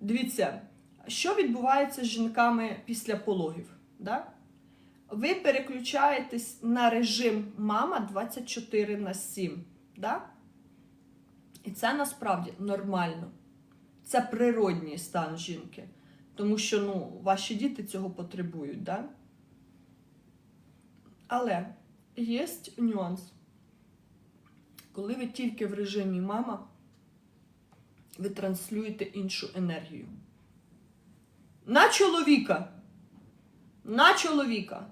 Дивіться, що відбувається з жінками після пологів? Да? Ви переключаєтесь на режим мама 24 на 7. Да? І це насправді нормально. Це природній стан жінки. Тому що ну, ваші діти цього потребують. Да? Але є нюанс. Коли ви тільки в режимі мама, ви транслюєте іншу енергію. На чоловіка. На чоловіка.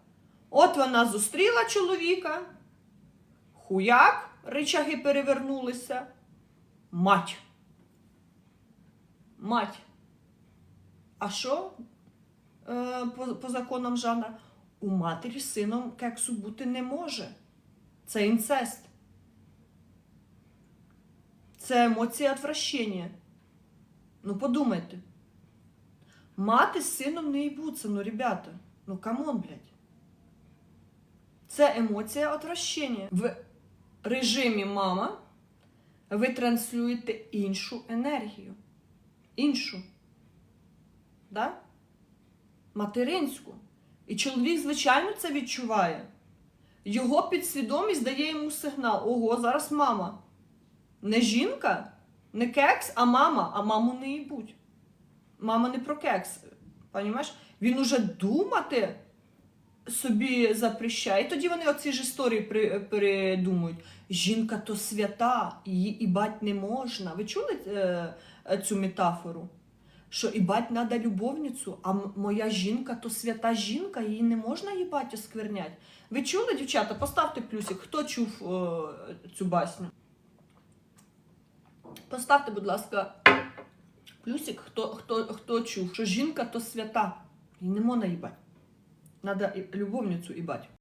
От вона зустріла чоловіка. Хуяк, ричаги перевернулися. Мать. Мать. А що е, по, по законам жанра? У матері з сином кексу бути не може. Це інцест. Це емоція отвращення. Ну, подумайте. Мати з сином не їбуться, ну, ребята. Ну, камон, блядь. Це емоція отвращення. В режимі мама ви транслюєте іншу енергію. Іншу. Да? Материнську. І чоловік, звичайно, це відчуває. Його підсвідомість дає йому сигнал: ого, зараз мама. Не жінка, не кекс, а мама, а маму не їбуть. Мама не про кекс. Понімаєш? Він уже думати собі запрещає. І тоді вони оці ж історії при, придумують. Жінка то свята, її ібать не можна. Ви чули е, е, цю метафору? Що ібать треба любовницю, а моя жінка то свята жінка, її не можна їбать осквернять. Ви чули, дівчата? Поставте плюсик, хто чув е, цю басню? Поставте, будь ласка, плюсик, хто, хто, хто чув, що жінка то свята. І не можна їбать. Надо любовницю їбать.